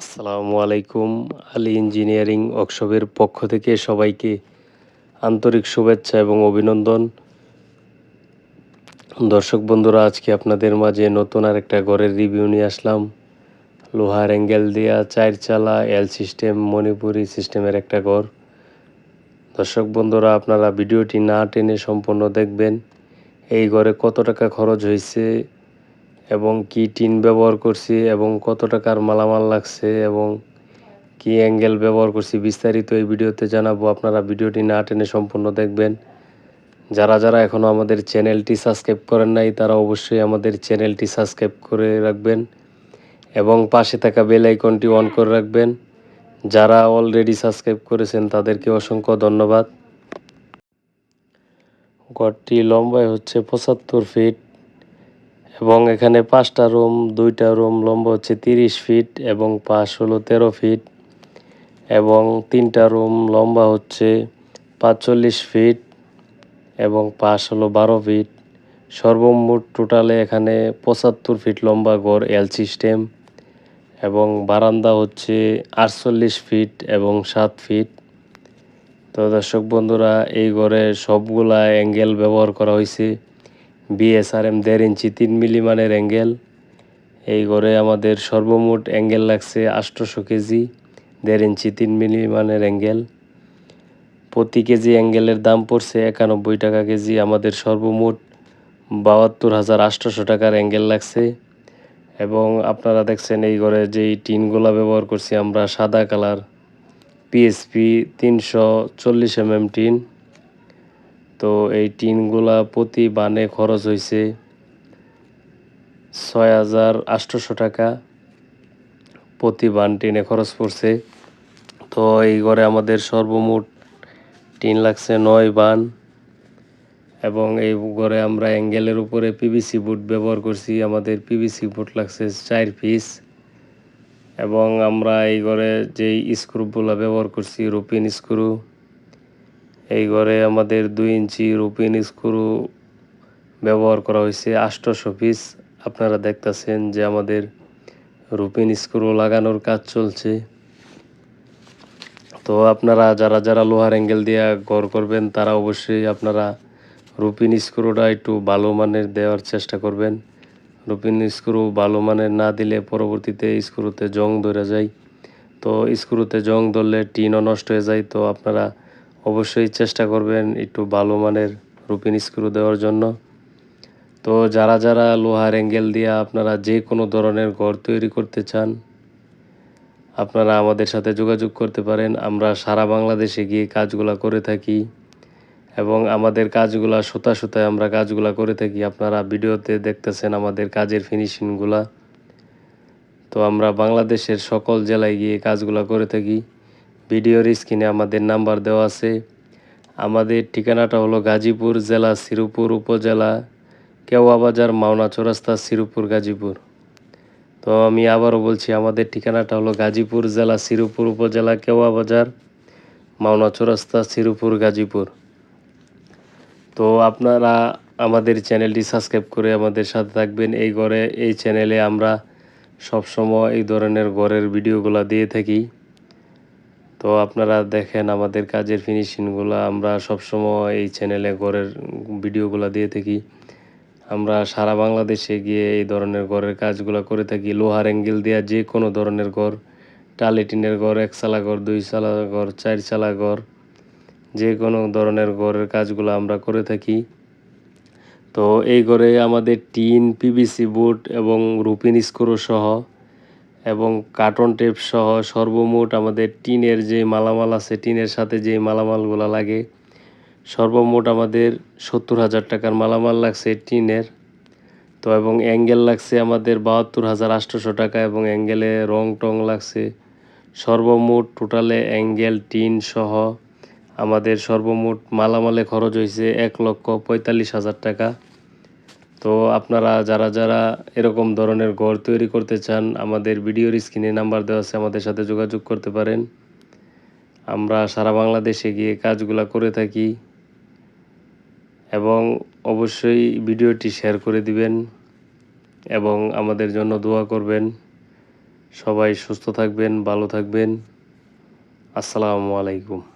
আসসালামু আলাইকুম। আলী ইঞ্জিনিয়ারিং ওয়ার্কশপের পক্ষ থেকে সবাইকে আন্তরিক শুভেচ্ছা এবং অভিনন্দন। দর্শক বন্ধুরা, আজকে আপনাদের মাঝে নতুন আর একটা ঘরের রিভিউ নিয়ে আসলাম। লোহার অ্যাঙ্গেল দেয়া চার চালা এল সিস্টেম মণিপুরি সিস্টেমের একটা ঘর। দর্শক বন্ধুরা, আপনারা ভিডিওটি না টেনে সম্পূর্ণ দেখবেন। এই ঘরে কত টাকা খরচ হয়েছে এবং কি টিন ব্যবহার করছি এবং কত টাকার মালামাল লাগছে এবং কি অ্যাঙ্গেল ব্যবহার করছি বিস্তারিত এই ভিডিওতে জানাব। আপনারা ভিডিওটি না টেনে সম্পূর্ণ দেখবেন। যারা যারা এখনও আমাদের চ্যানেলটি সাবস্ক্রাইব করেন নাই, তারা অবশ্যই আমাদের চ্যানেলটি সাবস্ক্রাইব করে রাখবেন এবং পাশে থাকা বেল আইকনটি অন করে রাখবেন। যারা অলরেডি সাবস্ক্রাইব করেছেন, তাদেরকে অসংখ্য ধন্যবাদ। ঘরটি লম্বায় হচ্ছে পঁচাত্তর ফিট। এবং এখানে পাঁচটা রুম, দুইটা রুম, লম্বা হচ্ছে তিরিশ ফিট এবং পাশ হলো তেরো ফিট এবং তিনটা রুম, লম্বা হচ্ছে পাঁচচল্লিশ ফিট এবং পাশ হলো বারো ফিট। সর্বমোট টোটালে এখানে পঁচাত্তর ফিট লম্বা ঘর এল সিস্টেম এবং বারান্দা হচ্ছে আটচল্লিশ ফিট এবং সাত ফিট। তো দর্শক বন্ধুরা, এই ঘরে সবগুলা অ্যাঙ্গেল ব্যবহার করা হয়েছে। বিএসআরএম দেড় ইঞ্চি, তিন মিলি মানের অ্যাঙ্গেল। এই ঘরে আমাদের সর্বমোট অ্যাঙ্গেল লাগছে আটশোশো কেজি, দেড় ইঞ্চি, তিন মিলিমানের অ্যাঙ্গেল। প্রতি কেজি অ্যাঙ্গেলের দাম পড়ছে একানব্বই টাকা কেজি, আমাদের সর্বমোট বাহাত্তর হাজার আটশোশো টাকার অ্যাঙ্গেল লাগছে। এবং আপনারা দেখছেন এই ঘরে যেই টিনগুলা ব্যবহার করছি আমরা, সাদা কালার পিএসপি তিনশো চল্লিশ এমএম টিন। তো এই টিনগুলা প্রতি বানে খরচ হয়েছে ছয় হাজার আটশোশো টাকা। প্রতি বান টিনে খরচ পড়ছে। তো এই ঘরে আমাদের সর্বমোট টিন লাগছে নয় বান এবং এই ঘরে আমরা অ্যাঙ্গেলের উপরে পিভিসি বুট ব্যবহার করছি। আমাদের পিভিসি বুট লাগছে চার পিস এবং আমরা এই ঘরে যেই স্ক্রুগুলো ব্যবহার করছি, রুপিন স্ক্রু এই ঘরে আমাদের দুই ইঞ্চি রুপিন স্ক্রু ব্যবহার করা হয়েছে আষ্টশো পিস। আপনারা দেখতেছেন যে আমাদের রুপিন স্ক্রু লাগানোর কাজ চলছে। তো আপনারা যারা যারা লোহার অ্যাঙ্গেল দিয়ে ঘর করবেন, তারা অবশ্যই আপনারা রুপিন স্ক্রুটা একটু ভালো মানের দেওয়ার চেষ্টা করবেন। রুপিন স্ক্রু ভালো মানের না দিলে পরবর্তীতে স্ক্রুতে জং ধরে যায়। তো স্ক্রুতে জং ধরলে টিনও নষ্ট হয়ে যায়। তো আপনারা অবশ্যই চেষ্টা করবেন একটু ভালো মানের রুপিন স্ক্রু দেওয়ার জন্য। তো যারা যারা লোহার অ্যাঙ্গেল দিয়ে আপনারা যে কোনো ধরনের ঘর তৈরি করতে চান, আপনারা আমাদের সাথে যোগাযোগ করতে পারেন। আমরা সারা বাংলাদেশে গিয়ে কাজগুলা করে থাকি এবং আমাদের কাজগুলা সুতা সুতায় আমরা কাজগুলা করে থাকি। আপনারা ভিডিওতে দেখতেছেন আমাদের কাজের ফিনিশিংগুলা তো আমরা বাংলাদেশের সকল জেলায় গিয়ে কাজগুলা করে থাকি। ভিডিওর স্ক্রিনে আমাদের নাম্বার দেওয়া আছে। আমাদের ঠিকানাটা হলো গাজীপুর জেলা শ্রীপুর উপজেলা কেওয়া বাজার মাওনা চৌরাস্তা শ্রীপুর গাজীপুর। তো আমি আবারও বলছি, আমাদের ঠিকানাটা হলো গাজীপুর জেলা শ্রীপুর উপজেলা কেওয়া বাজার মাওনা চৌরাস্তা শ্রীপুর গাজীপুর। তো আপনারা আমাদের চ্যানেলটি সাবস্ক্রাইব করে আমাদের সাথে থাকবেন। এই ঘরে, এই চ্যানেলে আমরা সবসময় এই ধরনের ঘরের ভিডিওগুলো দিয়ে থাকি। তো আপনারা দেখেন আমাদের কাজের ফিনিশিংগুলো আমরা সবসময় এই চ্যানেলে ঘরের ভিডিওগুলো দিয়ে থাকি। আমরা সারা বাংলাদেশে গিয়ে এই ধরনের ঘরের কাজগুলো করে থাকি। লোহার অ্যাঙ্গেল দেওয়া যে কোনো ধরনের ঘর, টালি টিনের ঘর এক চালা ঘর দুই চালা ঘর চার চালা ঘর, যে কোনো ধরনের ঘরের কাজগুলো আমরা করে থাকি। তো এই ঘরে আমাদের টিন পিভিসি বুট এবং রুপিন স্ক্রু সহ এবং কার্টন টেপ সহ সর্বমোট আমাদের টিনের যে মালামাল আছে, টিনের সাথে যে মালামালগুলো লাগে, সর্বমোট আমাদের সত্তর হাজার টাকার মালামাল লাগছে টিনের। তো এবং অ্যাঙ্গেল লাগছে আমাদের বাহাত্তর হাজার আটশোশো টাকা এবং অ্যাঙ্গেলে রং টং লাগছে। সর্বমোট টোটালে অ্যাঙ্গেল টিন সহ আমাদের সর্বমোট মালামালে খরচ হয়েছে এক লক্ষ পঁয়তাল্লিশ হাজার টাকা। তো আপনারা যারা যারা এরকম ধরনের ঘর তৈরি করতে চান, আমাদের ভিডিওর স্ক্রিনে নাম্বার দেওয়া আছে, আমাদের সাথে যোগাযোগ করতে পারেন। আমরা সারা বাংলাদেশে গিয়ে কাজগুলা করে থাকি এবং অবশ্যই ভিডিওটি শেয়ার করে দিবেন এবং আমাদের জন্য দোয়া করবেন। সবাই সুস্থ থাকবেন, ভালো থাকবেন। আসসালামু আলাইকুম।